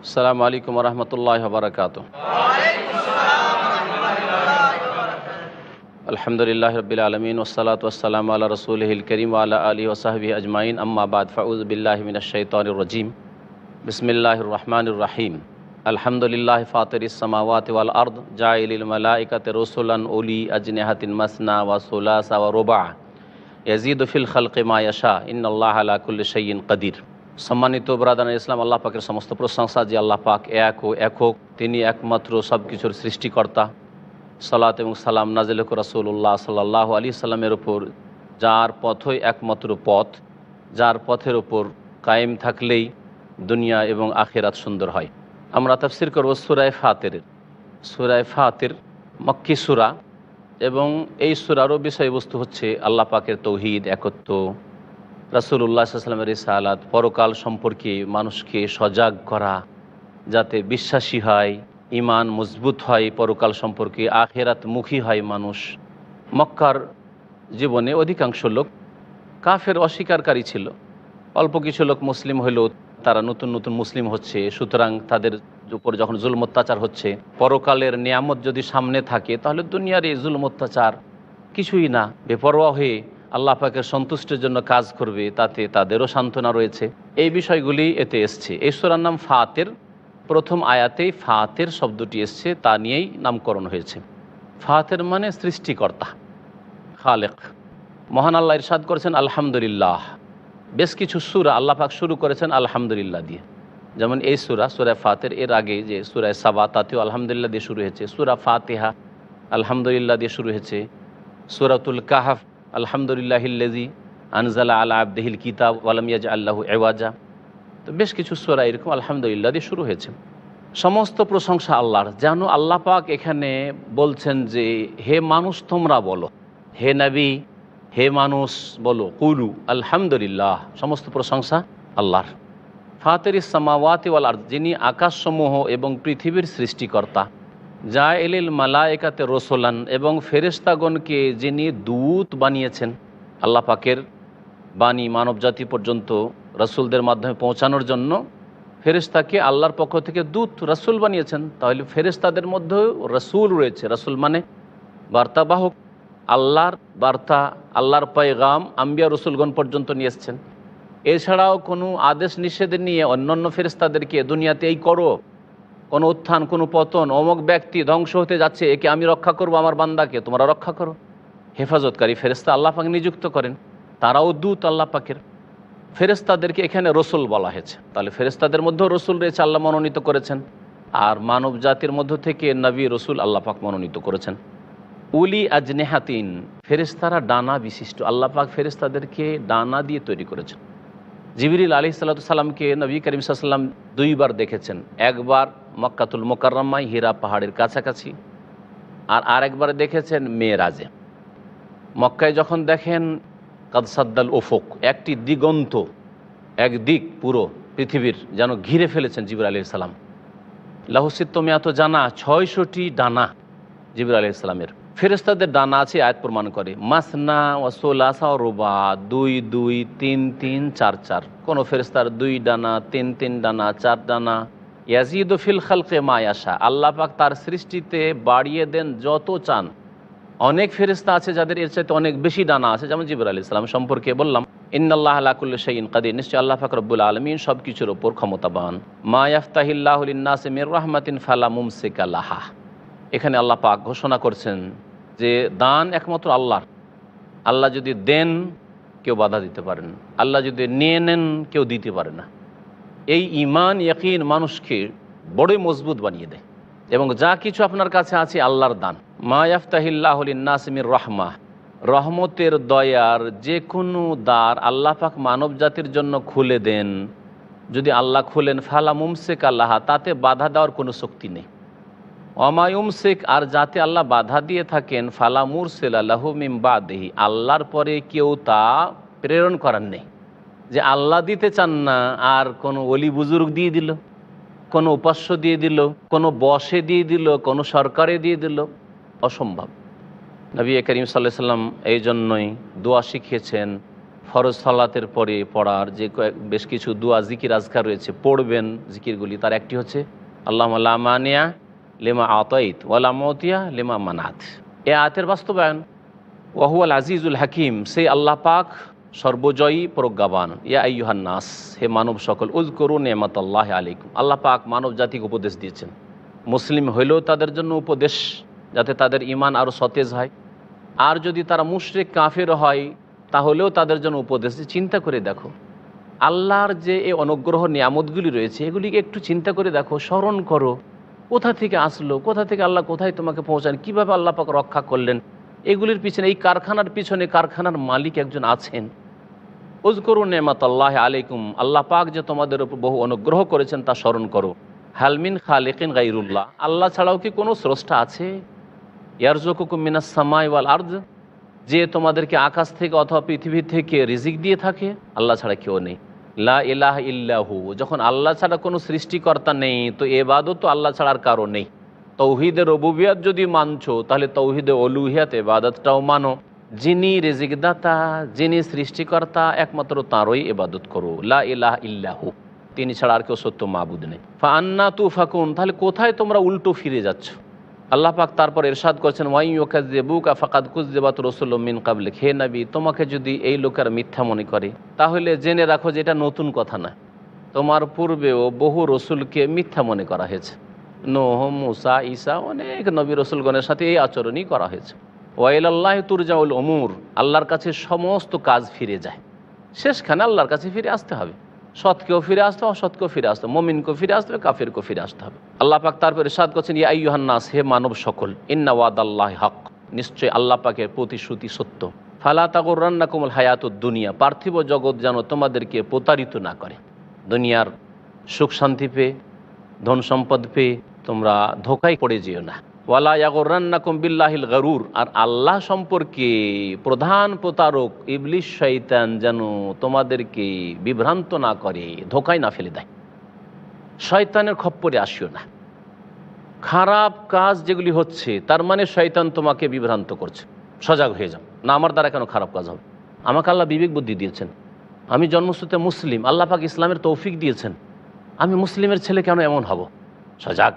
আসসালামু আলাইকুম রহমতুল্লাহ বারকাত আলহামদুলিল্লাহ রবিল আলমিন ওসালাত ওসালাম আল্লাহ রসুল করিম আল্লাহ আলী ওসাহবি আজমাইন আম্মাবাদ ফাউজবিল্লাহমিনশৈতরজিম বিসমিল্লাহ রহমান রাহিম আলহামদুলিল্লাহ ফাতর ইসমাওয়াত ওয়াল আর্দ জাইলিল মালাইকাত রসুলান উলি আজনেহাতিন মাসনা ওয়াসুলাসা ওয়া রোবা ইয়াজিদ ফিল খালকে মায়াশা ইন আল্লাহ আলা কুল্লি শাইইন কাদির সম্মানিত ব্রাদান ইসলাম, আল্লাহ পাকের সমস্ত প্রশংসা, যে আল্লাহ পাক এক ও একক তিনি একমাত্র সব কিছুর সৃষ্টিকর্তা। সালাত এবং সালাম নাজিল রাসুল্লাহ সাল্লাহ আলী সাল্লামের ওপর যার পথই একমাত্র পথ, যার পথের ওপর কায়েম থাকলেই দুনিয়া এবং আখেরাত সুন্দর হয়। আমরা তফসির করব সুরায় ফাতের। সুরায় ফাতের, মক্কি সুরা, এবং এই সুরারও বিষয়বস্তু হচ্ছে আল্লাহ পাকের তৌহিদ, একত্ব। রাসুল্লাহ সাল্লামের সালাত পরকাল সম্পর্কে মানুষকে সজাগ করা, যাতে বিশ্বাসী হয় ইমান মজবুত হয়, পরকাল সম্পর্কে আখেরাত মুখী হয় মানুষ। মক্কার জীবনে অধিকাংশ লোক কাফের অস্বীকারী ছিল। অল্প কিছু লোক মুসলিম হলেও তারা নতুন নতুন মুসলিম হচ্ছে, সুতরাং তাদের উপর যখন জুলম অত্যাচার হচ্ছে, পরকালের নিয়ামত যদি সামনে থাকে, তাহলে দুনিয়ার এই জুলম অত্যাচার কিছুই না। বেপরোয়া হয়ে আল্লাহ পাকের সন্তুষ্টের জন্য কাজ করবে, তাতে তাদেরও সান্ত্বনা রয়েছে। এই বিষয়গুলি এতে এসছে। এই সুরার নাম ফাতের, প্রথম আয়াতেই ফাতের শব্দটি এসছে, তা নিয়েই নামকরণ হয়েছে। ফাতের মানে সৃষ্টিকর্তা, খালেক। মহান আল্লাহ ইরশাদ করেছেন, আলহামদুলিল্লাহ। বেশ কিছু সুরা আল্লাহ পাক শুরু করেছেন, আলহামদুলিল্লাহ দিয়ে। যেমন এই সুরা সুরায় ফাতের, এর আগে যে সুরায় সাবা, তাতেও আলহামদুলিল্লাহ দিয়ে শুরু হয়েছে। সুরা ফাতেহা, আলহামদুলিল্লাহ দিয়ে শুরু হয়েছে। সুরাতুল কাহাফ আলহামদুলিল্লাহিল্লাজি আনজালা আলা আবদেহিল কিতাব ওয়ালামিয়াজ আল্লাহ এওয়াজা। তো বেশ কিছু সোরা এরকম আলহামদুলিল্লাহ দিয়ে শুরু হয়েছে। সমস্ত প্রশংসা আল্লাহর, যেন আল্লাহ পাক এখানে বলছেন যে, হে মানুষ, তোমরা বলো, হে নবী, হে মানুষ, বলো, কুলু, আলহামদুলিল্লাহ। সমস্ত প্রশংসা আল্লাহর। ফাতের ইসামাওয়াতি ওয়াল যিনি আকাশসমূহ এবং পৃথিবীর সৃষ্টিকর্তা। যা এলিল মালায়কাতে রসোলান এবং ফেরেস্তাগণকে যিনি দূত বানিয়েছেন, আল্লাহ পাকের বাণী মানবজাতি পর্যন্ত রসুলদের মাধ্যমে পৌঁছানোর জন্য ফেরেস্তাকে আল্লাহর পক্ষ থেকে দূত, রসুল বানিয়েছেন। তাহলে ফেরেস্তাদের মধ্যেও রসুল রয়েছে। রসুল মানে বার্তাবাহক, আল্লাহর বার্তা, আল্লাহর পয়গাম আম্বিয়া রসুলগণ পর্যন্ত নিয়ে এসছেন। এছাড়াও কোনো আদেশ নিষেধ নিয়ে অন্যান্য ফেরেস্তাদেরকে দুনিয়াতে এই করো। কোনো উত্থান, কোনো পতন, অমুক ব্যক্তি ধ্বংস হতে যাচ্ছে, একে আমি রক্ষা করব, আমার বান্দাকে, তোমরা রক্ষা করো। হেফাজতকারী ফেরেস্তা আল্লাহ পাক নিযুক্ত করেন। তারাও দূত আল্লাহ পাকের। ফেরেস্তাদেরকে এখানে রসুল বলা হয়েছে। তাহলে ফেরেস্তাদের মধ্যেও রসুল রয়েছে, আল্লাহ মনোনীত করেছেন। আর মানব জাতির মধ্য থেকে নবী, রসুল আল্লাহ পাক মনোনীত করেছেন। উলি আজনেহাতিন ফেরেস্তারা ডানা বিশিষ্ট। আল্লাহ পাক ফেরেস্তাদেরকে ডানা দিয়ে তৈরি করেছেন। জিবিরিল আলি সাল্লা সাল্লামকে নবী করিম সাল্লাম দুইবার দেখেছেন। একবার মক্কাতুল মোকাররমাই হীরা পাহাড়ের কাছাকাছি। আর আরেকবার দেখেছেন মেয়েরাজে। মক্কায় যখন দেখেন কাদসাদ্দাল ওফক একটি দিগন্ত, এক দিক পুরো পৃথিবীর যেন ঘিরে ফেলেছেন জিবির আলি সাল্লাম লাহুসিত্ত মেয়াত জানা, ছয়শটি ডানা জিবির আলি সাল্লামের ফেরেস্তাদের ডানা আছে, আয়াত প্রমাণ করে। মাসনা ওয়াসোলাসা রোবা, দুই দুই, তিন তিন, চার চার। কোনো ফেরেস্তার দুই ডানা, তিন তিন ডানা, চার ডানা ইয়াজিদ ফিল খালকে মায়াশা আল্লাহ পাক তার সৃষ্টিতে বাড়িয়ে দেন যত চান। অনেক ফেরিস্তা আছে যাদের এর চাইতে অনেক বেশি ডানা আছে, যেমন জিবর আলি ইসলাম সম্পর্কে বললাম ইন্নআল্লাহ আলাকুল্ল শাইন কাদির। নিশ্চয় আল্লাহ ফাকরবুল আলমিন সব কিছুর ওপর ক্ষমতাবান। মা ইয়াফতাহিল্লাহুলিন্নাসে মির রহমাতিন ফালা মুমসিক আল্লাহা এখানে আল্লাহ পাক ঘোষণা করছেন যে দান একমাত্র আল্লাহর। আল্লাহ যদি দেন, কেউ বাধা দিতে পারেন। আল্লাহ যদি নিয়ে নেন, কেউ দিতে পারে না। এই ইমান ইয়াকিন মানুষকে বড়ই মজবুত বানিয়ে দেয়। এবং যা কিছু আপনার কাছে আছে আল্লাহর দান। মা ইয়াফতাহিল্লাহলিনাসমির রহমা। রহমতের দয়ার যে কোনো দ্বার আল্লাহ পাক মানব জাতির জন্য খুলে দেন। যদি আল্লাহ খুলেন, ফালা মুমসেক আল্লাহ, তাতে বাধা দেওয়ার কোনো শক্তি নেই। অমায়ুম শেখ আর যাতে আল্লাহ বাধা দিয়ে থাকেন, ফালা মুরসেল আল্লাহ মিম বাদেহি, আল্লাহর পরে কেউ তা প্রেরণ করার নেই। যে আল্লাহ দিতে চান না, আর কোনো অলি বুজুর্গ দিয়ে দিল, কোনো উপাস্য দিয়ে দিল, কোনো বসে দিয়ে দিল, কোনো সরকারে দিয়ে দিল, অসম্ভব। নবী করিম সাল্লাহ সাল্লাম এই জন্যই দোয়া শিখিয়েছেন, ফরজ সালাতের পরে পড়ার যে কয়েক, বেশ কিছু দোয়া, জিকির আজকার রয়েছে, পড়বেন জিকিরগুলি। তার একটি হচ্ছে আল্লাহ মানিয়া লেমা আতাইত ওয়ালা মতিয়া লেমা মানাত। এ আয়াতের বাস্তবায়ন ওয়াহুয়াল আজিজুল হাকিম, সেই আল্লাহ পাক সর্বজয়ী প্রজ্ঞাবান। ইয়া আইয়ুহান নাস, হে মানব সকল উজ করুন নেমাত আল্লাহ আলাইকুম। আল্লাহ পাক মানব জাতিকে উপদেশ দিয়েছেন। মুসলিম হইলেও তাদের জন্য উপদেশ, যাতে তাদের ইমান আরও সতেজ হয়। আর যদি তারা মুশরিক, কাফের হয়, তাহলেও তাদের জন্য উপদেশ। চিন্তা করে দেখো, আল্লাহর যে এই অনুগ্রহ, নিয়ামতগুলি রয়েছে, এগুলিকে একটু চিন্তা করে দেখো, স্মরণ করো। কোথা থেকে আসলো, কোথা থেকে আল্লাহ কোথায় তোমাকে পৌঁছান, কীভাবে আল্লাহ পাক রক্ষা করলেন? এগুলির পিছনে, এই কারখানার পিছনে কারখানার মালিক একজন আছেন। উজকরু নেমাত আল্লাহ আলাইকুম। আল্লাহ পাক যে তোমাদের উপর বহু অনুগ্রহ করেছেন তা স্মরণ করো। হালমিন খালেকিন গাইরুল্লাহ আল্লাহ ছাড়াও কি কোনো স্রষ্টা আছে? ইয়ারজকুকুম মিনাস সামাই ওয়াল আর্জ যে তোমাদেরকে আকাশ থেকে অথবা পৃথিবী থেকে রিজিক দিয়ে থাকে, আল্লাহ ছাড়া কেউ নেই। লা ইলাহ ইল্লাহু। যখন আল্লাহ ছাড়া কোনো সৃষ্টিকর্তা নেই, তো এবাদত তো আল্লাহ ছাড়ার কারও নেই। তৌহিদের রবুবিয়াত যদি মানছো, তাহলে তৌহিদে অলুহিয়াত এবাদতটাও মানো। যিনি রেজিকদাতা, যিনি সৃষ্টিকর্তা, একমাত্র তাঁরই এবাদত করো। লা ইলাহ ইল্লাহু। তিনি ছাড়া আর কেউ সত্য মাবুদ নেই। ফা আন্না তু ফাকুন তাহলে কোথায় তোমরা উল্টো ফিরে যাচ্ছ? আল্লাহ পাক তারপর ইরশাদ করছেন ওয়াইকাজেবুকা ফাকাদ কুজেবাত রসুল মিন কাবলে খে নবী, তোমাকে যদি এই লোকের মিথ্যা মনে করে, তাহলে জেনে রাখো যে এটা নতুন কথা না। তোমার পূর্বেও বহু রসুলকে মিথ্যা মনে করা হয়েছে। নোহ, মুসা, ঈসা, অনেক নবী রসুলগণের সাথে এই আচরণই করা হয়েছে। ওয়াইল আল্লাহ তুরজাউল অমুর আল্লাহর কাছে সমস্ত কাজ ফিরে যায়। শেষখানে আল্লাহর কাছে ফিরে আসতে হবে। সৎকেও ফিরে আসতে হবে, অসৎকেও ফিরে আসতে হবে। মমিনকেও ফিরে আসতে হবে, কাফিরকেও ফিরে আসতে হবে। আল্লাহ পাক তারপরে সাদ করছেন, ইয়া আইয়ুহান্নাস হে মানব সকল, ইন্না ওয়াদ আল্লাহ হক। নিশ্চয় আল্লাহ পাকের প্রতিশ্রুতি সত্য। ফালা তাগর রান্না কোমল হায়াত দুনিয়া, পার্থিব জগৎ যেন তোমাদেরকে প্রতারিত না করে। দুনিয়ার সুখ শান্তি পেয়ে, ধন সম্পদ পেয়ে তোমরা ধোকায় পড়ে যেও না। ওয়ালা ইয়াগরান্নাকুম বিল্লাহিল গরুর। আর আল্লাহ সম্পর্কে প্রধান প্রতারক ইবলিশ শৈতান যেন তোমাদেরকে বিভ্রান্ত না করে, ধোকায় না ফেলে দেয়। শয়তানের খপ্পরে আসিও না। খারাপ কাজ যেগুলি হচ্ছে, তার মানে শয়তান তোমাকে বিভ্রান্ত করছে। সজাগ হয়ে যাও। না, আমার দ্বারা কেন খারাপ কাজ হবে? আমাকে আল্লাহ বিবেক বুদ্ধি দিয়েছেন। আমি জন্মসূত্রে মুসলিম, আল্লাহ পাক ইসলামের তৌফিক দিয়েছেন। আমি মুসলিমের ছেলে কেন এমন হব? সজাগ।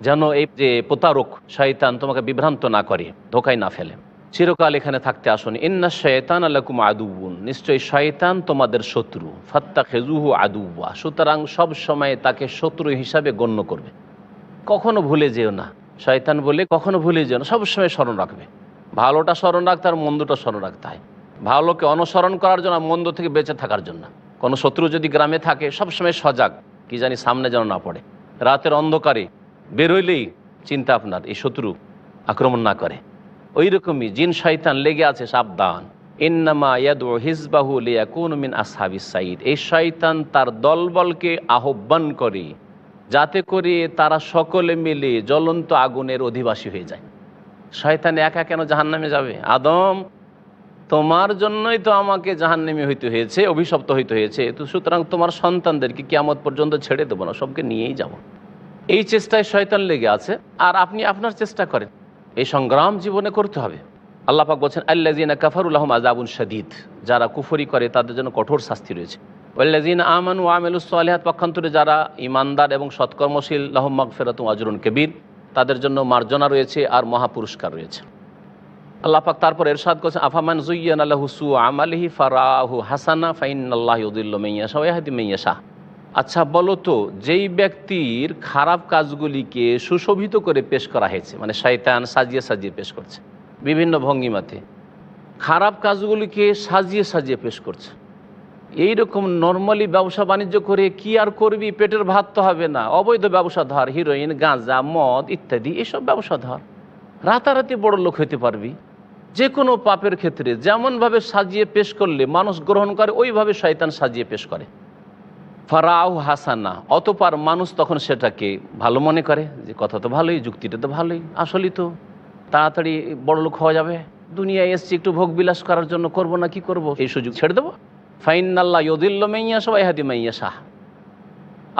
যেন এই যে প্রতারক শয়তান তোমাকে বিভ্রান্ত না করে, ধোকায় না ফেলে। চিরকাল এখানে থাকতে আসুন। ইন্না শয়তান আল্লাকুম আদুবুন নিশ্চয়ই শয়তান তোমাদের শত্রু। ফাত্তা খেজুহু আদুয়া সুতরাং সব সময় তাকে শত্রু হিসাবে গণ্য করবে। কখনো ভুলে যেও না। শয়তান বলে কখনো ভুলে যেও না। সবসময় স্মরণ রাখবে। ভালোটা স্মরণ রাখতে আর মন্দটা স্মরণ রাখতে হয় ভালোকে অনুসরণ করার জন্য, মন্দ থেকে বেঁচে থাকার জন্য। কোনো শত্রু যদি গ্রামে থাকে সবসময় সজাগ। কি জানি সামনে যেন না পড়ে। রাতের অন্ধকারে বেরোইলেই চিন্তা আপনার, এই শত্রু আক্রমণ না করে। ওই রকমই জিন শয়তান লেগে আছে সাবধান। ইয়াদু হিজবাহু মিন এই তার দলবলকে আহ্বান করে, যাতে করে তারা সকলে মিলে জ্বলন্ত আগুনের অধিবাসী হয়ে যায়। শয়তান একা কেন জাহান্নামে যাবে? আদম, তোমার জন্যই তো আমাকে জাহান্নামে হইতে হয়েছে, অভিশপ্ত হইতে হয়েছে। তো সুতরাং তোমার সন্তানদেরকে কিয়ামত পর্যন্ত ছেড়ে দেবো না, সবকে নিয়েই যাব। এই চেষ্টায় শয়তান লেগে আছে, আর আপনি আপনার চেষ্টা করেন। এই সংগ্রাম জীবনে করতে হবে। আল্লাহ পাক বলছেন আল্লাজিনা কাফারুল্লাহম আজাবুল শাদিদ যারা কুফরি করে তাদের জন্য কঠোর শাস্তি রয়েছে। ওল্লাজিন আমান আমেলুসলিহাত পক্ষান্তরে যারা ইমানদার এবং সৎকর্মশীল লাহম্মাক ফেরাত আজরুন কবির, তাদের জন্য মার্জনা রয়েছে আর মহাপুরস্কার রয়েছে। আল্লাহ পাক তারপর এরশাদ করছেন, আফামান জুইয়ান আল্লাহ হুসু আমালিহি ফারাহু হাসানা ফাইন আল্লাহ উদুল্লা মেয়াশা ওয়াহাদি মেয়াশা আচ্ছা বলো তো, যেই ব্যক্তির খারাপ কাজগুলিকে সুশোভিত করে পেশ করা হয়েছে মানে শয়তান সাজিয়ে সাজিয়ে পেশ করছে, বিভিন্ন ভঙ্গিমাতে, খারাপ কাজগুলিকে সাজিয়ে সাজিয়ে পেশ করছে এই রকম নর্মালি ব্যবসা বাণিজ্য করে কি আর করবি? পেটের ভাত তো হবে না, অবৈধ ব্যবসা ধর হিরোইন গাঁজা, মদ ইত্যাদি, এসব ব্যবসা ধর রাতারাতি বড় লোক হতে পারবি। যে কোনো পাপের ক্ষেত্রে যেমনভাবে সাজিয়ে পেশ করলে মানুষ গ্রহণ করে, ওইভাবে শয়তান সাজিয়ে পেশ করে। ফারাউ হাসানা, অতপার মানুষ তখন সেটাকে ভালো মনে করে, যে কথা তো ভালোই, যুক্তিটা তো ভালোই, আসলেই তো তাড়াতাড়ি বড় লোক হওয়া যাবে। দুনিয়ায় এসছি একটু ভোগ বিলাস করার জন্য করব না কি করব? এই সুযোগ ছেড়ে দেবো? ফাইন আল্লাহ ইয়দিল্ল মাইয়া সবাই হাদি মাইয়া শাহ।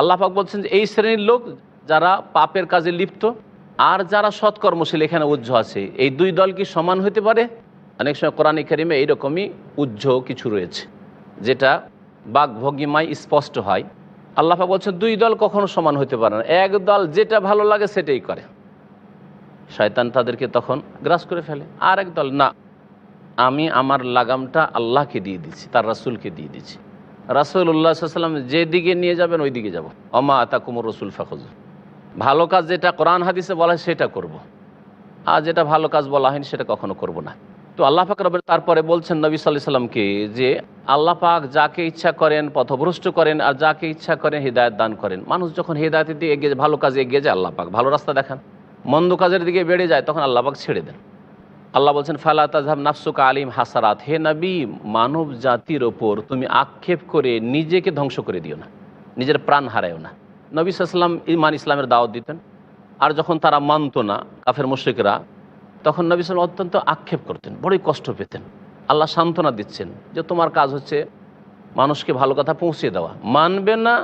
আল্লাহ পাক বলছেন যে, এই শ্রেণির লোক যারা পাপের কাজে লিপ্ত আর যারা সৎকর্মশীল, এখানে উজ্জ্ব আছে। এই দুই দল কি সমান হতে পারে? অনেক সময় কোরআন কারিমে এইরকমই উজ্জ্ব কিছু রয়েছে, যেটা বাঘ ভঙ্গিমায় স্পষ্ট হয়। আল্লাহ বলছেন, দুই দল কখনো সমান হতে পারে না। এক দল যেটা ভালো লাগে সেটাই করে। শয়তান তাদেরকে তখন গ্রাস করে ফেলে। আর এক দল, না, আমি আমার লাগামটা আল্লাহকে দিয়ে দিচ্ছি, তার রাসুলকে দিয়ে দিচ্ছি। রাসুল উল্লাহ সাল্লাম যেদিকে নিয়ে যাবেন ওই দিকে যাব। অমা আতা কুমর রসুল ফাখজ ভালো কাজ যেটা কোরআন হাদিসে বলা হয় সেটা করব। আর যেটা ভালো কাজ বলা হয়নি সেটা কখনো করব না। তো আল্লাহ পাক রবের তারপরে বলছেন নবী সাল্লাহ সাল্লামকে যে আল্লাহ পাক যাকে ইচ্ছা করেন, পথভ্রষ্ট করেন আর যাকে ইচ্ছা করেন হৃদায়ত দান করেন। মানুষ যখন হৃদায়তের দিকে এগিয়ে ভালো কাজে এগিয়ে যায়, আল্লাহ পাক ভালো রাস্তা দেখান। মন্দ কাজের দিকে বেড়ে যায়, তখন আল্লাহ পাক ছেড়ে দেন। আল্লাহ বলছেন, ফালা তাজহাব নাফসুকা আলিম হাসারাত। হে নবী, মানব জাতির ওপর তুমি আক্ষেপ করে নিজেকে ধ্বংস করে দিও না। নিজের প্রাণ হারায়ও না। নবী সাল্লাম ইমান ইসলামের দাওয়াত দিতেন। আর যখন তারা মানত না, কাফের মুশ্রিকরা তখন নবী সাল্লাম অত্যন্ত আক্ষেপ করতেন, বড়ই কষ্ট পেতেন। আল্লাহ সান্ত্বনা দিচ্ছেন যে তোমার কাজ হচ্ছে মানুষকে ভালো কথা পৌঁছে দেওয়া। মানবে না,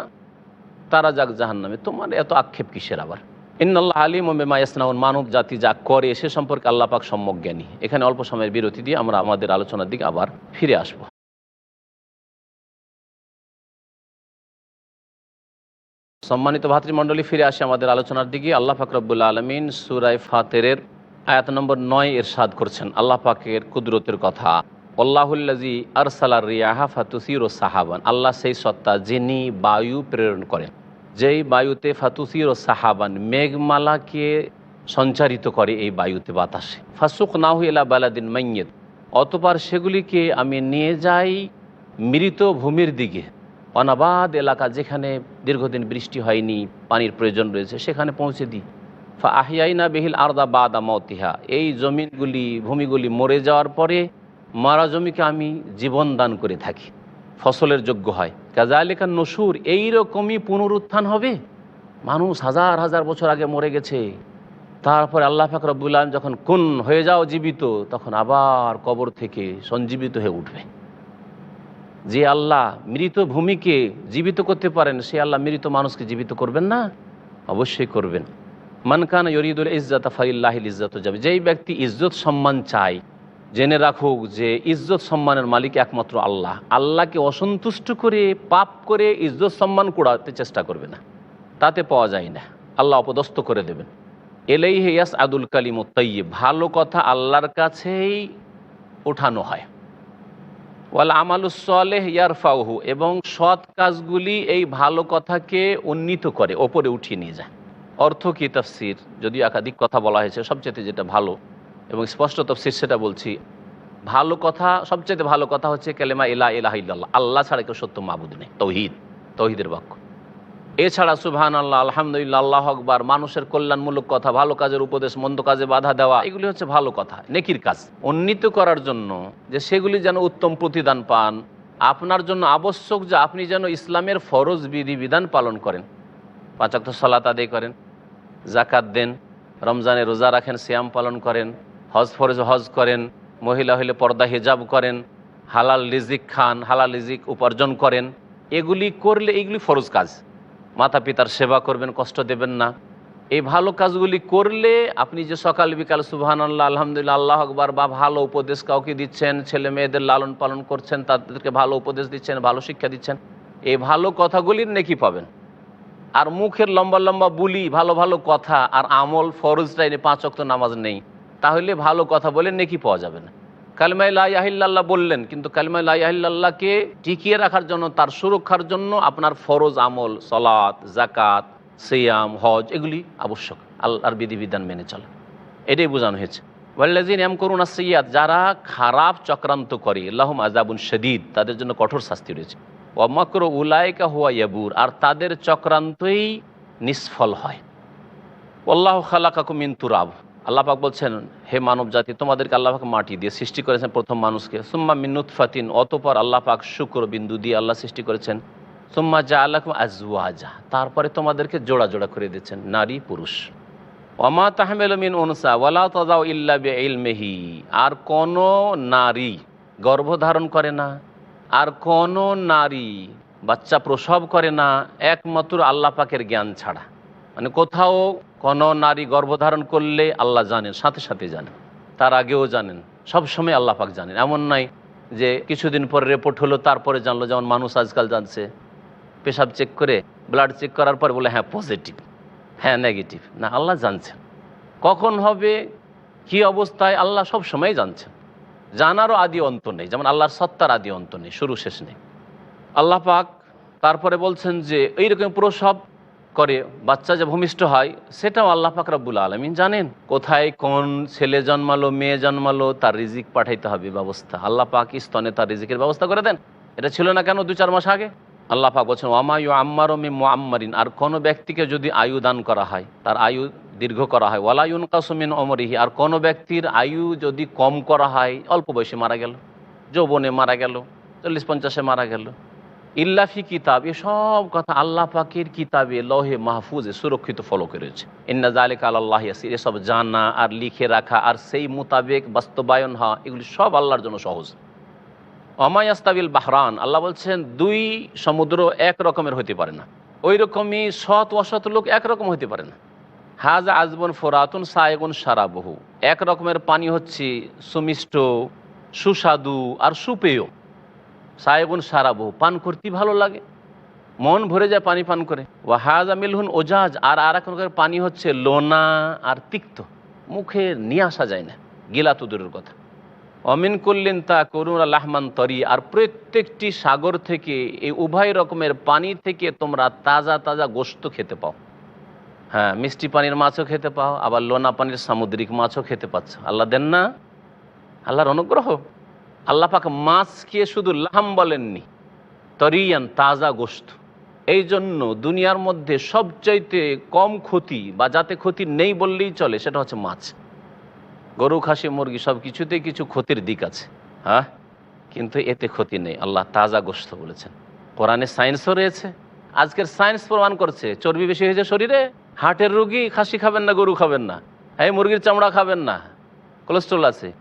তারা যাক জাহান নামে তোমার এত আক্ষেপ কিসের আবার? ইন্নআল্লাহ আলিম ও মেমায়াসনাউন মানব জাতি যা করে সে সম্পর্কে আল্লাহ পাক সম্যক জ্ঞানী। এখানে অল্প সময়ের বিরতি দিয়ে আমরা আমাদের আলোচনার দিকে আবার ফিরে আসব। সম্মানিত ভাতৃমণ্ডলী, ফিরে আসে আমাদের আলোচনার দিকে। আল্লাহ ফাকরবুল্লা আলমিন সুরাই ফাতেরের আয়াত নম্বর নয় এর সাদ করছেন আল্লাহ পাকের কুদরতের কথা। আল্লাহুল্লাজি আরসালার রিয়াহা ফাতুসির ও সাহাবান। আল্লাহ সেই সত্তা যিনি বায়ু প্রেরণ করেন। যেই বায়ুতে ফাতুসির ও সাহাবান মেঘমালাকে সঞ্চারিত করে এই বায়ুতে বাতাসে। ফাসুক না হুইলা বালাদিন মাইয়েদ অতবার সেগুলিকে আমি নিয়ে যাই মৃত ভূমির দিকে। অনাবাদ এলাকা যেখানে দীর্ঘদিন বৃষ্টি হয়নি, পানির প্রয়োজন রয়েছে, সেখানে পৌঁছে দিই। ফা আহিয়াইনা বেহিল আরদা বাদা মতিহা এই জমিনগুলি, ভূমিগুলি মরে যাওয়ার পরে মারা জমিকে আমি জীবন দান করে থাকি। ফসলের যোগ্য হয়। কাজালিকা নসুর এইরকমই পুনরুত্থান হবে? মানুষ হাজার হাজার বছর আগে মরে গেছে। তারপরে আল্লাহ ফাকরবুল যখন কোন হয়ে যাও জীবিত, তখন আবার কবর থেকে সঞ্জীবিত হয়ে উঠবে। যে আল্লাহ মৃত ভূমিকে জীবিত করতে পারেন, সে আল্লাহ মৃত মানুষকে জীবিত করবেন না? অবশ্যই করবেন। মানকান ইরিদুল ইজ্জাত ফাইল্লাহিল ইজ্জত যাবে যেই ব্যক্তি ইজ্জত সম্মান চায়, জেনে রাখুক যে ইজ্জত সম্মানের মালিক একমাত্র আল্লাহ। আল্লাহকে অসন্তুষ্ট করে, পাপ করে ইজ্জত সম্মান কুড়াতে চেষ্টা করবে না। তাতে পাওয়া যায় না। আল্লাহ অপদস্থ করে দেবেন। এলেই হেয়াস আদুল কালিম তৈয়ে ভালো কথা আল্লাহর কাছেই ওঠানো হয়। ওয়াল আমালুসলেহ ইয়ারফাউহু। এবং সৎ কাজগুলি এই ভালো কথাকে উন্নীত করে, ওপরে উঠিয়ে নিয়ে যায়। অর্থ কি তফসির? যদি একাধিক কথা বলা হয়েছে সবচেয়ে যেটা ভালো এবং স্পষ্ট তফসির সেটা বলছি। ভালো কথা সবচেয়ে ভালো কথা হচ্ছে কেলেমা ইলা ইলাহ ইল্লাল্লাহ। আল্লাহ ছাড়া কেউ সত্য মাবুদ নেই। তৌহিদ, তৌহিদের বাক্য। এছাড়া সুবহান আল্লাহ আলহামদুলিল্লাহ, আল্লাহ আকবার, মানুষের কল্যাণমূলক কথা, ভালো কাজের উপদেশ, মন্দ কাজে বাধা দেওয়া, এগুলি হচ্ছে ভালো কথা, নেকির কাজ। উন্নীত করার জন্য যে সেগুলি যেন উত্তম প্রতিদান পান, আপনার জন্য আবশ্যক যে আপনি যেন ইসলামের ফরজ বিধি বিধান পালন করেন। পাঁচাক্ত সলাত আদায় করেন। জাকাত দেন, রমজানে রোজা রাখেন শ্যাম পালন করেন, হজ ফরজ হজ করেন, মহিলা হইলে পর্দা হিজাব করেন, হালাল লিজিক খান, হালাল লিজিক উপার্জন করেন, এগুলি করলে এগুলি ফরজ কাজ। মাতা পিতার সেবা করবেন, কষ্ট দেবেন না। এই ভালো কাজগুলি করলে আপনি যে সকাল, বিকাল সুবাহান আল্লাহ আলহামদুলিল্লাহ, আল্লাহ আকবর, বা ভালো উপদেশ কাউকে দিচ্ছেন, ছেলে মেয়েদের লালন পালন করছেন, তাদেরকে ভালো উপদেশ দিচ্ছেন, ভালো শিক্ষা দিচ্ছেন, এই ভালো কথাগুলির নেকি পাবেন। আর মুখের লম্বা লম্বা বুলি, ভালো ভালো কথা আর আমল ফরজ টাইনে পাঁচ অক্ত নামাজ নেই। তাহলে ভালো কথা বলে নেকি পাওয়া যাবে না। কালিমাই লাহিল্লাহ বললেন, কিন্তু কালিমাই লাহিল্লাহকে টিকিয়ে রাখার জন্য, তার সুরক্ষার জন্য আপনার ফরজ আমল, সলাত জাকাত সিয়াম, হজ, এগুলি আবশ্যক। আল্লাহর বিধিবিধান মেনে চলে। এটাই বোঝানো হয়েছে। ওয়াল্লাজিন এম করুন আর সৈয়াদ যারা খারাপ চক্রান্ত করে আল্লাহম আজাবুন শদীদ, তাদের জন্য কঠোর শাস্তি রয়েছে। ওয়ামাকর উলায়কা হুয়া ইয়াবুর, আর তাদের চক্রান্তই নিষ্ফল হয়। আল্লাহ খালাকাকু মিন তুরাব। আল্লাহ পাক বলছেন, হে মানব জাতি, তোমাদেরকে আল্লাহ পাক মাটি দিয়ে সৃষ্টি করেছেন প্রথম মানুষকে। সুম্মা মিনুত ফাতিন অতপর আল্লাহ পাক শুক্র বিন্দু দিয়ে আল্লাহ সৃষ্টি করেছেন। সুম্মা জা আল্লাহ আজওয়াজা, তারপরে তোমাদেরকে জোড়া জোড়া করে দিয়েছেন, নারী, পুরুষ। অমা তাহমেল মিন অনুসা ওয়ালা তাজাও ইল্লা বে ইলমেহি আর কোনো নারী গর্ভধারণ করে না। আর কোনো নারী বাচ্চা প্রসব করে না, একমাত্র আল্লাহ পাকের জ্ঞান ছাড়া। মানে কোথাও কোনো নারী গর্ভধারণ করলে আল্লাহ জানেন, সাথে সাথে জানেন। তার আগেও জানেন, সব সময় আল্লাহ পাক জানেন। এমন নাই যে কিছুদিন পরে রিপোর্ট হলো, তারপরে জানলো, যেমন মানুষ আজকাল জানছে। পেশাব চেক করে ব্লাড চেক করার পর বলে হ্যাঁ পজিটিভ হ্যাঁ নেগেটিভ না, আল্লাহ জানছেন। কখন হবে, কি অবস্থায়, আল্লাহ সব সময় জানছেন। জানারও আদি অন্ত নেই। যেমন আল্লাহর সত্তার আদি অন্ত নেই, শুরু শেষ নেই। আল্লাহ পাক তারপরে বলছেন যে, এইরকম প্রসব করে বাচ্চা যে ভূমিষ্ঠ হয়, সেটাও আল্লাহ পাক রব্বুল আলমিন জানেন। কোথায় কোন ছেলে জন্মালো, মেয়ে জন্মালো, তার রিজিক পাঠাইতে হবে ব্যবস্থা। আল্লাহ পাক স্তনে তার রিজিকের ব্যবস্থা করে দেন। এটা ছিল না কেন দু চার মাস আগে? আল্লাহ বলছেন ওয়ামায়ু আম্মারো মে মোয়াম্মারিন আর কোনো ব্যক্তিকে যদি আয়ু দান করা হয়, তার আয়ু দীর্ঘ করা হয় ওয়ালায়ুন কাসমিন অমরিহি আর কোনো ব্যক্তির আয়ু যদি কম করা হয়, অল্প বয়সে মারা গেল, যৌবনে মারা গেল, চল্লিশ পঞ্চাশে মারা গেল ইল্লাফি কিতাব এসব কথা আল্লাহ পাকের কিতাবে লহে মাহফুজে সুরক্ষিত ফলো করেছে। ইন্না জালিক আল্লাহ ইয়াসির, এসব জানা আর লিখে রাখা আর সেই মোতাবেক বাস্তবায়ন হওয়া, এগুলি সব আল্লাহর জন্য সহজ। অমায়াস্তাবিল বাহরান, আল্লাহ বলছেন, দুই সমুদ্র এক রকমের হতে পারে না। ওই রকমই সৎ অসৎ লোক একরকম হতে পারে না। হাজা আজবন ফোরাতুন সায়গুন সারাবহু। এক রকমের পানি হচ্ছে সুমিষ্ট, সুস্বাদু আর সুপেয়। সাহেবুন সারাবহু, পান করতে ভালো লাগে। মন ভরে যায় পানি পান করে। ও হাজা মিলহুন ওজাজ, আর আর এক রকমের পানি হচ্ছে লোনা আর তিক্ত। মুখে নিয়ে আসা যায় না। গিলা তো দূরের কথা। অমিন করলেন তা করুন আল্লাহমান তরি, আর প্রত্যেকটি সাগর থেকে, এই উভয় রকমের পানি থেকে তোমরা তাজা তাজা গোস্ত খেতে পাও। হ্যাঁ মিষ্টি পানির মাছও খেতে পাও, আবার লোনা পানির সামুদ্রিক মাছও খেতে পাচ্ছ। আল্লাহ দেন না? আল্লাহর অনুগ্রহ? আল্লাহ পাক মাছকে শুধু লাহাম বলেননি, তরিয়ান তাজা গোস্ত। এই জন্য দুনিয়ার মধ্যে সবচাইতে কম ক্ষতি, বা যাতে ক্ষতি নেই বললেই চলে, সেটা হচ্ছে মাছ। গরু, খাসি, মুরগি সব কিছুতেই কিছু ক্ষতির দিক আছে। হ্যাঁ? কিন্তু এতে ক্ষতি নেই। আল্লাহ তাজা গোস্ত বলেছেন। কোরআনে সায়েন্সও রয়েছে। আজকের সায়েন্স প্রমাণ করছে, চর্বি বেশি হয়েছে শরীরে, হার্টের রুগী খাসি খাবেন না, গরু খাবেন না, এই মুরগির চামড়া খাবেন না কোলেস্ট্রল আছে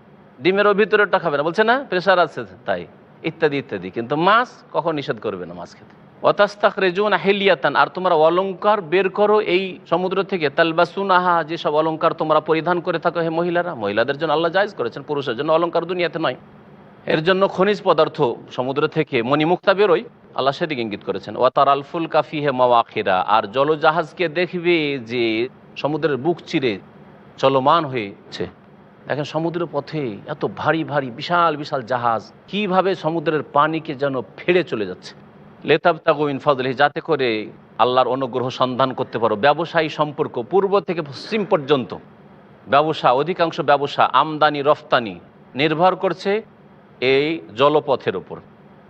ডিমেরও ভিতরেরটা খাবে না, বলছে না প্রেশার আছে তাই, ইত্যাদি ইত্যাদি। কিন্তু মাছ কখন নিষেধ করবে না মাছ খেতে? অতাস্তাক রেজুন হেলিয়াতান, আর তোমরা অলঙ্কার বের করো এই সমুদ্র থেকে। তালবাসুন আহা যেসব অলঙ্কার তোমরা পরিধান করে থাকো হে মহিলারা, মহিলাদের জন্য আল্লাহ জায়জ করেছেন, পুরুষের জন্য অলঙ্কার দুনিয়াতে নয়। এর জন্য খনিজ পদার্থ সমুদ্র থেকে মণিমুক্তা বেরোয়, আল্লাহ সেদিকে ইঙ্গিত করেছেন। ও তার আলফুল কাফি হে মাওয়াখিরা, আর জলজাহাজকে দেখবে যে সমুদ্রের বুক চিরে চলমান হয়েছে। দেখেন সমুদ্র পথে এত ভারী ভারী, বিশাল বিশাল জাহাজ কীভাবে সমুদ্রের পানিকে যেন ফেড়ে চলে যাচ্ছে। লেতাব তাগুইন ফজলি যাতে করে আল্লাহর অনুগ্রহ সন্ধান করতে পারো। ব্যবসায়ী সম্পর্ক, পূর্ব থেকে পশ্চিম পর্যন্ত ব্যবসা, অধিকাংশ ব্যবসা আমদানি, রফতানি নির্ভর করছে এই জলপথের ওপর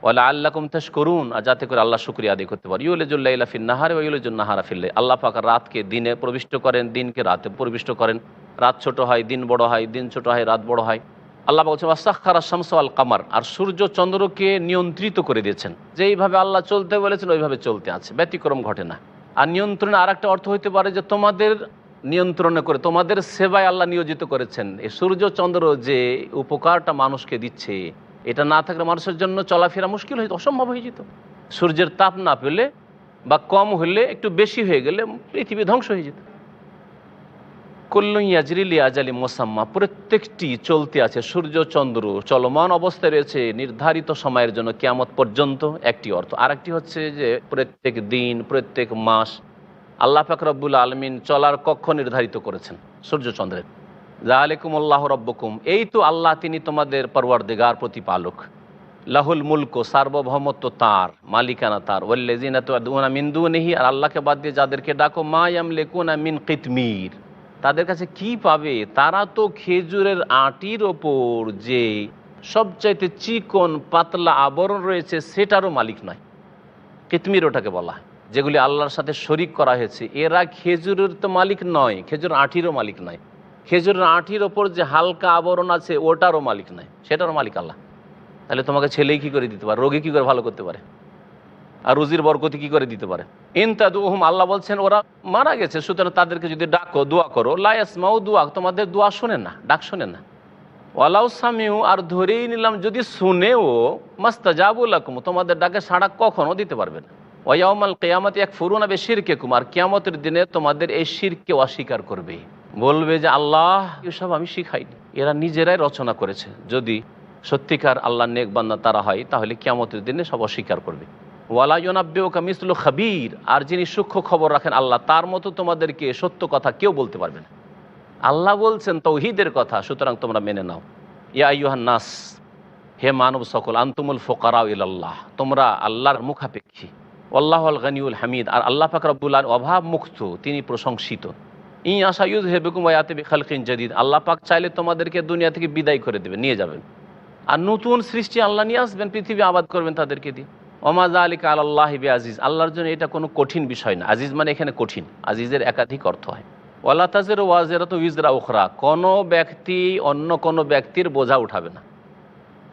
ওলা আল্লাহ কুমতাস করুন আর যাতে করে আল্লাহ শুক্রিয়া আদায় করতে পারে। ইউলেজুল্লাহ ফিল নাহারে ইউলেজুল নাহারা ফিল্লে আল্লাহ পাকা রাতকে দিনে প্রবিষ্ট করেন, দিনকে রাতে প্রবিষ্ট করেন। রাত ছোট হয়, দিন বড় হয়, দিন ছোট হয়, রাত বড় হয়। আল্লাহ বলছেন আসাক্ষারা শামস আল কামার আর সূর্য চন্দ্রকে নিয়ন্ত্রিত করে দিয়েছেন। যেইভাবে আল্লাহ চলতে বলেছেন, ওইভাবে চলতে আছে, ব্যতিক্রম ঘটে না। আর নিয়ন্ত্রণে আর একটা অর্থ হইতে পারে যে, তোমাদের নিয়ন্ত্রণে করে, তোমাদের সেবায় আল্লাহ নিয়োজিত করেছেন। এই সূর্য চন্দ্র যে উপকারটা মানুষকে দিচ্ছে, এটা না থাকলে মানুষের জন্য চলাফেরা মুশকিল হয়ে, অসম্ভব হয়ে যেত। সূর্যের তাপ না পেলে বা কম হলে, একটু বেশি হয়ে গেলে পৃথিবী ধ্বংস হয়ে যেত। কল্যাণিয়াজরিলি আজালি মোসাম্মা, প্রত্যেকটি চলতে আছে সূর্য, চন্দ্র, চলমান অবস্থায় রয়েছে, নির্ধারিত সময়ের জন্য কেয়ামত পর্যন্ত একটি অর্থ। আরেকটি হচ্ছে যে প্রত্যেক দিন, প্রত্যেক মাস আল্লাহ ফাকরবুল আলমিন চলার কক্ষ নির্ধারিত করেছেন সূর্য, চন্দ্রের। জাহালেকুম আল্লাহ রব্বকুম, এই তো আল্লাহ তিনি তোমাদের পরওয়ারদিগার, প্রতিপালক। লাহুল মুলক, সার্বভৌমত্ব তার, মালিকানা তার। ওল্লেজিনা তো মিন্দু নেহি আর আল্লাহকে বাদ দিয়ে যাদেরকে ডাকো মায়াম লেকুনা মিন কিতমির। তাদের কাছে কি পাবে? তারা তো খেজুরের আটির ওপর যে সবচাইতে চিকন, পাতলা আবরণ রয়েছে, সেটারও মালিক নয়। কিতমির ওটাকে বলা যেগুলি আল্লাহর সাথে শরিক করা হয়েছে। এরা খেজুরের তো মালিক নয়, খেজুর আটিরও মালিক নয়। খেজুরের আটির ওপর যে হালকা আবরণ আছে, ওটারও মালিক নয়, সেটারও মালিক আল্লাহ। তাহলে তোমাকে ছেলেই কী করে দিতে পারে? রোগী কী করে ভালো করতে পারে? আর রুজির বরকতি কি করে দিতে পারে? ইনতাদুহম, আল্লাহ বলছেন, ওরা মারা গেছে, সুতরাং তাদেরকে যদি ডাকো, দোয়া করো লায়াসমাউ দোয়া, তোমাদের দোয়া শোনে না, ডাক শোনে না। ওয়ালাউ সামিউ, আর ধরেই নিলাম, যদি শুনেও মাস্তাজাবুল আকুম তোমাদের ডাকে সাড়া কখনো দিতে পারবে না। ওয়াউমাল কেয়ামত এক ফুরুন আবে শিরকে কুমার কেয়ামতের দিনে তোমাদের এই শিরকে অস্বীকার করবে। বলবে যে, আল্লাহ, এসব আমি শিখাইনি, এরা নিজেরাই রচনা করেছে। যদি সত্যিকার আল্লাহ নেক বান্দা তারা হয়, তাহলে কেয়ামতের দিনে সব অস্বীকার করবে। ওয়ালাইনাব্বে ওকা মিসলু খাবির। আর যিনি সূক্ষ্ম খবর রাখেন আল্লাহ, তার মতো তোমাদেরকে সত্য কথা কেউ বলতে পারবে না। আল্লাহ বলছেন তৌহিদের কথা, সুতরাং তোমরা মেনে নাও। ইয়া ইউহান নাস, হে মানব সকল, আন্তুমুল ফোকারাউ ইল্লাহ তোমরা আল্লাহর মুখাপেক্ষী। আল্লাহ আল গানিউল হামিদ, আর আল্লাহ পাক রব্বুল আল অভাব মুক্ত তিনি প্রশংসিত। ই আশা ইউজ হে বেকুম আয়াতে খালকিন জাদিদ, আল্লাহ পাক চাইলে তোমাদেরকে দুনিয়া থেকে বিদায় করে দেবেন, নিয়ে যাবেন। আর নতুন সৃষ্টি আল্লাহ নিয়ে আসবেন, পৃথিবী আবাদ করবেন তাদেরকে দিয়ে। ওমাজা আলিকা আল্লাহ বি আজিজ আল্লাহর জন্য এটা কোনো কঠিন বিষয় না। আজিজ মানে এখানে কঠিন। আজিজের একাধিক অর্থ হয়। ওয়াল্লা তাজের ওয়াজেরত উইজরা উখরা। কোনো ব্যক্তি অন্য কোনো ব্যক্তির বোঝা উঠাবে না।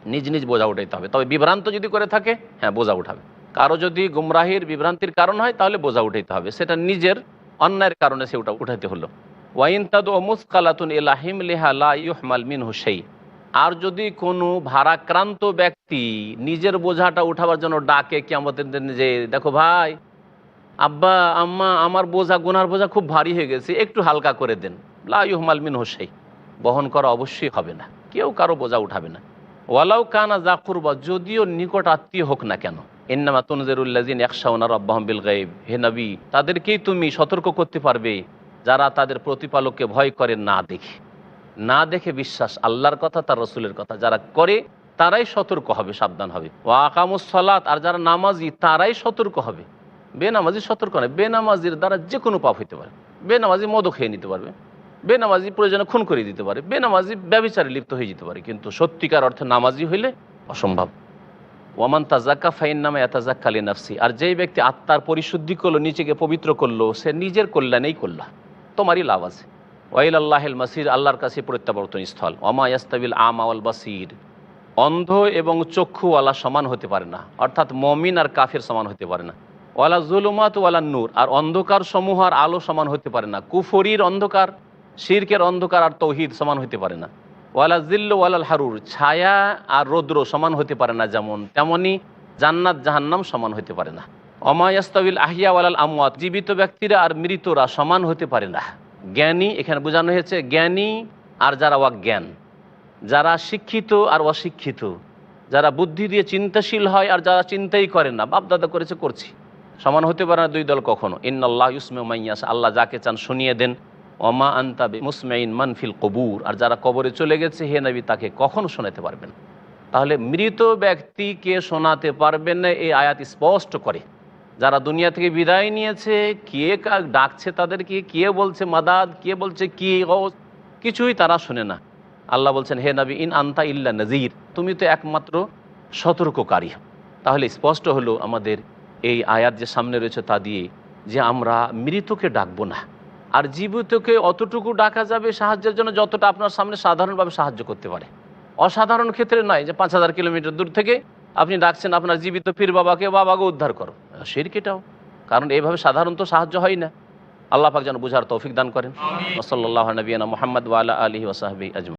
নিজ নিজ বোঝা উঠাইতে হবে। তবে বিভ্রান্ত যদি করে থাকে হ্যাঁ বোঝা উঠাবে। কারও যদি গুমরাহির, বিভ্রান্তির কারণ হয়, তাহলে বোঝা উঠাইতে হবে। সেটা নিজের অন্যায়ের কারণে সে উঠাইতে হলো। ওয়াইন তাদ ও মুসকালাতুন ইলাহিম লিহা লা ইউহমাল মিন হুসেই আর যদি কোনো ভারাক্রান্ত ব্যক্তি নিজের বোঝাটা উঠাবার জন্য ডাকে কি আমাদের যে, দেখো ভাই, আব্বা, আম্মা, আমার বোঝা, গুনার বোঝা খুব ভারী হয়ে গেছে, একটু হালকা করে দেন। লা ইউহমাল মিন হুসেই বহন করা অবশ্যই হবে না, কেউ কারও বোঝা উঠাবে না। ওয়ালাউ কানা জাকুরবা যদিও নিকট আত্মীয় হোক না কেন, ইন্নামা তনজেরুল্লাজিন একশাউনা রব্বাহম বিল গাইব হে নবী, তাদেরকেই তুমি সতর্ক করতে পারবে, যারা তাদের প্রতিপালককে ভয় করে না দেখে। না দেখে বিশ্বাস আল্লাহর কথা, তার রসুলের কথা। যারা করে, তারাই সতর্ক হবে, সাবধান হবে। ও আকামুস সলাত, আর যারা নামাজি, তারাই সতর্ক হবে। বেনামাজি সতর্ক নয়, বেনামাজির দ্বারা যে কোনো পাপ হইতে পারে। বেনামাজি মদও খেয়ে নিতে পারবে। বেনামাজি প্রয়োজনে খুন করে দিতে পারে। বেনামাজি ব্যবচারে লিপ্ত হয়ে যেতে পারে। কিন্তু সত্যিকার অর্থে নামাজি হইলে অসম্ভব। ওয়ামান তাজাক্কা ফাইন নামে এতাজাক্কালি নাফসি আর যেই ব্যক্তি আত্মার পরিশুদ্ধি করল, নিজেকে পবিত্র করল, সে নিজের কল্যাণেই করলা। তোমারই লাভ আছে। ওয়াইল আল্লাহেল মাসির আল্লাহর কাছে প্রত্যাবর্তন স্থল। ওমা ইয়াস্তাবিল আমাওয়াল বাসির। অন্ধ এবং চক্ষুওয়ালা সমান হতে পারে না। অর্থাৎ মমিন আর কাফের সমান হতে পারে না। ওয়ালা জুলুমাত, ওয়ালা নূর। আর অন্ধকার সমূহ আর আলো সমান হতে পারে না। কুফরির অন্ধকার, শিরকের অন্ধকার আর তৌহিদ সমান হতে পারে না। ওয়ালা জিল্ল, ওয়ালাল হারুর। ছায়া আর রৌদ্র সমান হতে পারে না যেমন তেমনি জান্নাত, জাহান্নাম সমান হতে পারে না। অমায়াস্তাবিল আহিয়া, ওয়ালাল আমওয়াত। জীবিত ব্যক্তিরা আর মৃতরা সমান হতে পারে না। জ্ঞানী, এখানে বোঝানো হয়েছে জ্ঞানী আর যারা অজ্ঞান। যারা শিক্ষিত আর অশিক্ষিত। যারা বুদ্ধি দিয়ে চিন্তাশীল হয় আর যারা চিন্তাই করে না, বাপদাদা করেছে, করছি। সমান হতে পারে না দুই দল কখনো। ইন্নআল্লাহ ইউসমে মাইয়াস আল্লাহ যাকে চান শুনিয়ে দেন। অমা আন্তাবে মুসমাইন মানফিল কবুর। আর যারা কবরে চলে গেছে, হে নবী, তাকে কখনো শোনাতে পারবেন তাহলে মৃত ব্যক্তিকে শোনাতে পারবেন না, এই আয়াত স্পষ্ট করে। যারা দুনিয়া থেকে বিদায় নিয়েছে, কে ডাকছে তাদেরকে, কে বলছে মাদাদ, কে বলছে কি কিছুই তারা শোনে না। আল্লাহ বলছেন, হে নবী, ইন আন্তা ইল্লা নজির তুমি তো একমাত্র সতর্ককারী। তাহলে স্পষ্ট হলো আমাদের এই আয়াত যে সামনে রয়েছে তা দিয়ে যে আমরা মৃতকে ডাকবো না। আর জীবিতকে অতটুকু ডাকা যাবে সাহায্যের জন্য যতটা আপনার সামনে সাধারণভাবে সাহায্য করতে পারে। অসাধারণ ক্ষেত্রে নয় যে পাঁচ হাজার কিলোমিটার দূর থেকে আপনি ডাকছেন, আপনার জীবিত পীর বাবাকে বাবাকে উদ্ধার করো। সেরকিটাও কারণ এইভাবে সাধারণত সাহায্য হয় না। আল্লাহ পাক যেন বুঝার তৌফিক দান করেন। ওসল্লাহ নবীনা মোহাম্মদ ওয়ালা আলহি ওসাহাবি আজম